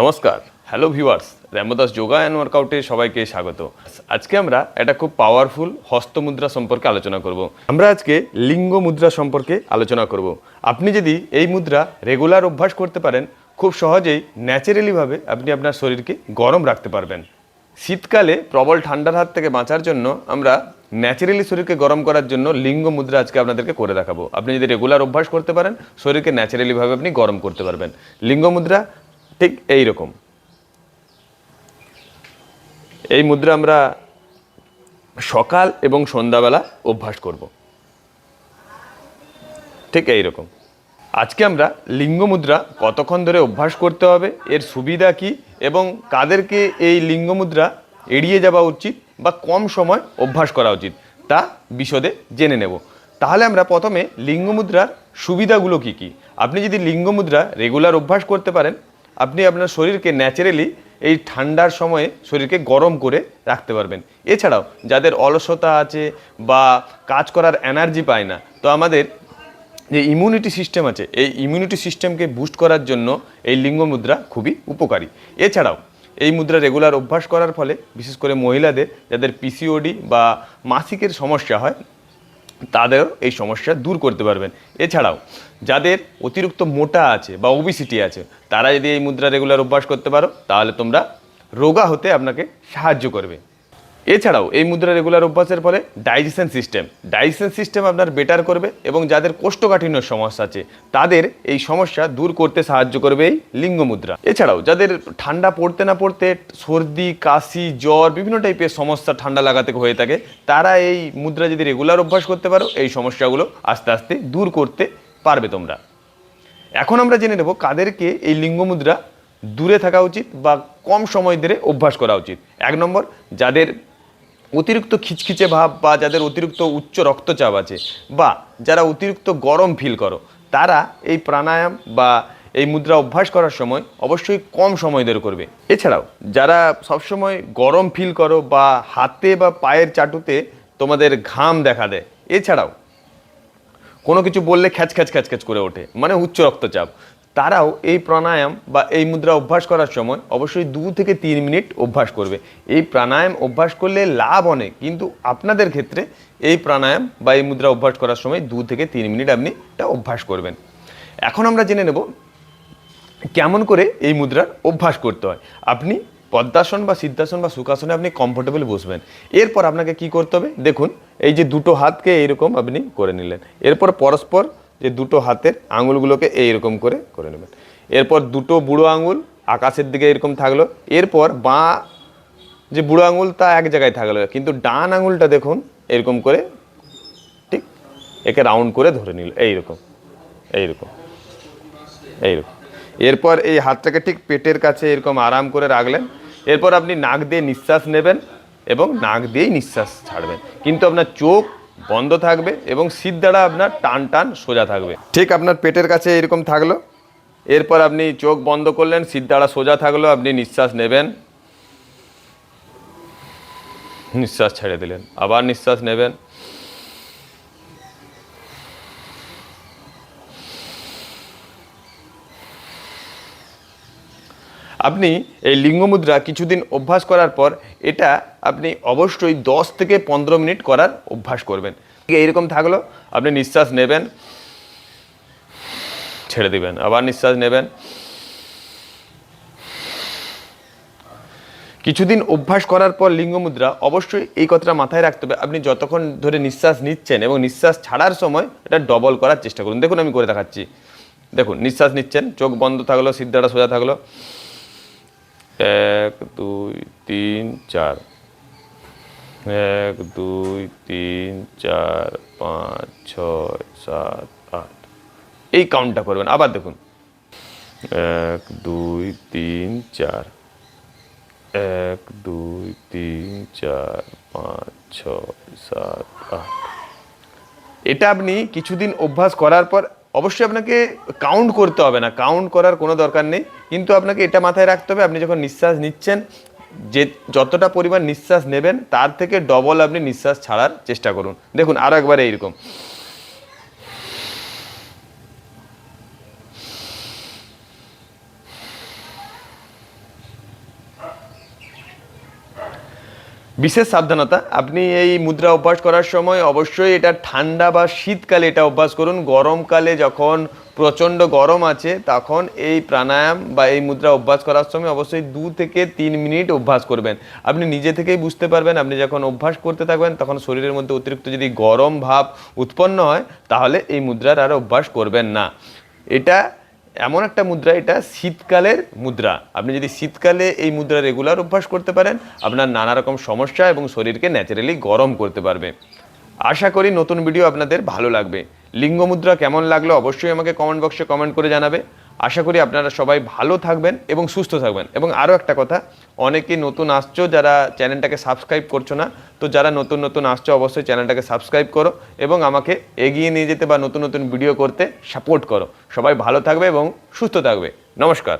নমস্কার। Hello viewers Ramdas yoga and ওয়ার্কআউটে সবাইকে স্বাগত। আজকে আমরা একটা খুব পাওয়ারফুল হস্তমুদ্রা সম্পর্কে আলোচনা করব। আমরা আজকে লিঙ্গ মুদ্রা সম্পর্কে আলোচনা করব। আপনি যদি এই মুদ্রা রেগুলার অভ্যাস করতে পারেন, খুব সহজেই ন্যাচারালিভাবে আপনি আপনার শরীরকে গরম রাখতে পারবেন। শীতকালে প্রবল ঠান্ডার হাত থেকে বাঁচার জন্য আমরা ন্যাচারালি শরীরকে গরম করার জন্য লিঙ্গ মুদ্রা আজকে আপনাদেরকে করে দেখাবো। আপনি যদি রেগুলার অভ্যাস করতে পারেন, শরীরকে ন্যাচারালিভাবে আপনি গরম করতে পারবেন। লিঙ্গ মুদ্রা ঠিক এই রকম এই মুদ্রা আমরা সকাল এবং সন্ধ্যাবেলা অভ্যাস করব। ঠিক এই রকম আজকে আমরা লিঙ্গ মুদ্রা কতক্ষণ ধরে অভ্যাস করতে হবে, এর সুবিধা কি এবং কাদেরকে এই লিঙ্গ মুদ্রা এড়িয়ে যাওয়া উচিত বা কম সময় অভ্যাস করা উচিত, তা বিশদে জেনে নেব। তাহলে আমরা প্রথমে লিঙ্গ মুদ্রার সুবিধাগুলো কি কি? আপনি যদি লিঙ্গ মুদ্রা রেগুলার অভ্যাস করতে পারেন আপনি আপনার শরীরকে ন্যাচারালি এই ঠান্ডার সময়ে শরীরকে গরম করে রাখতে পারবেন। এছাড়াও যাদের অলসতা আছে বা কাজ করার এনার্জি পায় না, তো আমাদের যে ইমিউনিটি সিস্টেম আছে, এই ইমিউনিটি সিস্টেমকে বুস্ট করার জন্য এই লিঙ্গ মুদ্রা খুবই উপকারী। এছাড়াও এই মুদ্রা রেগুলার অভ্যাস করার ফলে বিশেষ করে মহিলাদের যাদের পিসিওডি বা মাসিকের সমস্যা হয় তাদেরও এই সমস্যা দূর করতে পারবেন। এছাড়াও, যাদের অতিরিক্ত মোটা আছে বা ওবিসিটি আছে, তারা যদি এই মুদ্রা রেগুলার অভ্যাস করতে পারো, তাহলে তোমরা রোগা হতে আপনাকে সাহায্য করবে। এছাড়াও এই মুদ্রা রেগুলার অভ্যাসের ফলে ডাইজেশন সিস্টেম ডাইজেশন সিস্টেম আপনার বেটার করবে এবং যাদের কোষ্ঠকাঠিন্য সমস্যা আছে, তাদের এই সমস্যা দূর করতে সাহায্য করবে এই লিঙ্গ মুদ্রা। এছাড়াও যাদের ঠান্ডা পড়তে না পড়তে সর্দি, কাশি, জ্বর, বিভিন্ন টাইপের সমস্যা ঠান্ডা লাগাতে হয়ে থাকে, তারা এই মুদ্রা যদি রেগুলার অভ্যাস করতে পারো, এই সমস্যাগুলো আস্তে আস্তে দূর করতে পারবে তোমরা। এখন আমরা জেনে নেব কাদেরকে এই লিঙ্গ মুদ্রা দূরে থাকা উচিত বা কম সময় ধরে অভ্যাস করা উচিত। এক নম্বর, যাদের অতিরিক্ত খিচখিচে ভাব বা যাদের অতিরিক্ত উচ্চ রক্তচাপ আছে বা যারা অতিরিক্ত গরম ফিল করো, তারা এই প্রাণায়াম বা এই মুদ্রা অভ্যাস করার সময় অবশ্যই কম সময় ধরে করবে। এছাড়াও, যারা সবসময় গরম ফিল করো বা হাতে বা পায়ের চাটুতে তোমাদের ঘাম দেখা দেয়, এছাড়াও কোনো কিছু বললে খ্যাচ খ্যাচ খ্যাচ খ্যাচ করে ওঠে মানে উচ্চ রক্তচাপ। তারাও এই প্রাণায়াম বা এই মুদ্রা অভ্যাস করার সময় অবশ্যই দু থেকে তিন মিনিট অভ্যাস করবে। এই প্রাণায়াম অভ্যাস করলে লাভ অনেক, কিন্তু আপনাদের ক্ষেত্রে এই প্রাণায়াম বা এই মুদ্রা অভ্যাস করার সময় দু থেকে তিন মিনিট আপনি এটা অভ্যাস করবেন। এখন আমরা জেনে নেব কেমন করে এই মুদ্রার অভ্যাস করতে হয়। আপনি পদ্মাসন বা সিদ্ধাসন বা সুখাসনে আপনি কমফোর্টেবল বসবেন। এরপর আপনাকে কি করতে হবে? দেখুন, এই যে দুটো হাতকে এইরকম আপনি করে নিলেন। এরপর পরস্পর যে দুটো হাতের আঙুলগুলোকে এইরকম করে করে নেবেন। এরপর দুটো বুড়ো আঙুল আকাশের দিকে এরকম থাকল। এরপর বাঁ যে বুড়ো আঙুল তা এক জায়গায় থাকল। কিন্তু ডান আঙুলটা দেখুন, এরকম করে ঠিক একে রাউন্ড করে ধরে নিল। এইরকম এইরকম এইরকম। এরপর এই হাতটাকে ঠিক পেটের কাছে এরকম আরাম করে রাখলেন। এরপর আপনি নাক দিয়ে নিঃশ্বাস নেবেন এবং নাক দিয়েই নিঃশ্বাস ছাড়বেন। কিন্তু আপনার চোখ বন্ধ থাকবে এবং সিদ্ধাটা আপনার টান টান সোজা থাকবে। ঠিক আপনার পেটের কাছে এরকম থাকল। এরপর আপনি চোখ বন্ধ করলেন সিদ্ধাটা সোজা থাকল, আপনি নিঃশ্বাস নেবেন। নিঃশ্বাস ছেড়ে দিলেন। আবার নিঃশ্বাস নেবেন। আপনি এই লিঙ্গ মুদ্রা কিছুদিন অভ্যাস করার পর এটা আপনি অবশ্যই দশ থেকে পনেরো মিনিট করার অভ্যাস করবেন। এইরকম থাকল, আপনি নিঃশ্বাস নেবেন, ছেড়ে দিবেন, আবার নিঃশ্বাস নেবেন। কিছুদিন অভ্যাস করার পর লিঙ্গ মুদ্রা অবশ্যই এই কথাটা মাথায় রাখতে হবে, আপনি যতক্ষণ ধরে নিঃশ্বাস নিচ্ছেন এবং নিঃশ্বাস ছাড়ার সময় এটা ডবল করার চেষ্টা করুন। দেখুন আমি করে দেখাচ্ছি। দেখুন, নিঃশ্বাস নিচ্ছেন, চোখ বন্ধ থাকল, সিদ্ধাটা সোজা থাকল। এক, দুই, তিন, চার। এক, দুই, তিন, চার, পাঁচ, ছয়, সাত, আট। এই কাউন্টটা করবেন। আবার দেখুন। এক, দুই, তিন, চার। এক, দুই, তিন, চার, পাঁচ, ছয়, সাত, আট। এটা আপনি কিছুদিন অভ্যাস করার পর অবশ্যই আপনাকে কাউন্ট করতে হবে না। কাউন্ট করার কোনো দরকার নেই। কিন্তু আপনাকে এটা মাথায় রাখতে হবে, আপনি যখন নিঃশ্বাস নিচ্ছেন, যে যতটা পরিমাণ নিঃশ্বাস নেবেন, তার থেকে ডবল আপনি নিঃশ্বাস ছাড়ার চেষ্টা করুন। দেখুন আরও একবার এইরকম। বিশেষ সাবধানতা, আপনি এই মুদ্রা অভ্যাস করার সময় অবশ্যই এটা ঠান্ডা বা শীতকালে এটা অভ্যাস করুন। গরমকালে যখন প্রচণ্ড গরম আছে, তখন এই প্রাণায়াম বা এই মুদ্রা অভ্যাস করার সময় অবশ্যই দু থেকে তিন মিনিট অভ্যাস করবেন। আপনি নিজে থেকেই বুঝতে পারবেন, আপনি যখন অভ্যাস করতে থাকবেন, তখন শরীরের মধ্যে অতিরিক্ত যদি গরম ভাব উৎপন্ন হয়, তাহলে এই মুদ্রার আর অভ্যাস করবেন না। এটা এমন একটা মুদ্রা, এটা শীতকালের মুদ্রা। আপনি যদি শীতকালে এই মুদ্রা রেগুলার অভ্যাস করতে পারেন, আপনার নানা রকম সমস্যা এবং শরীরকে ন্যাচারালি গরম করতে পারবে। আশা করি নতুন ভিডিও আপনাদের ভালো লাগবে। লিঙ্গ মুদ্রা কেমন লাগল অবশ্যই আমাকে কমেন্ট বক্সে কমেন্ট করে জানাবে। আশা করি আপনারা সবাই ভালো থাকবেন এবং সুস্থ থাকবেন। এবং আরও একটা কথা, অনেকেই নতুন আসছো যারা চ্যানেলটাকে সাবস্ক্রাইব করছ না, তো যারা নতুন নতুন আসছো অবশ্যই চ্যানেলটাকে সাবস্ক্রাইব করো এবং আমাকে এগিয়ে নিয়ে যেতে বা নতুন নতুন ভিডিও করতে সাপোর্ট করো। সবাই ভালো থাকবে এবং সুস্থ থাকবে। নমস্কার।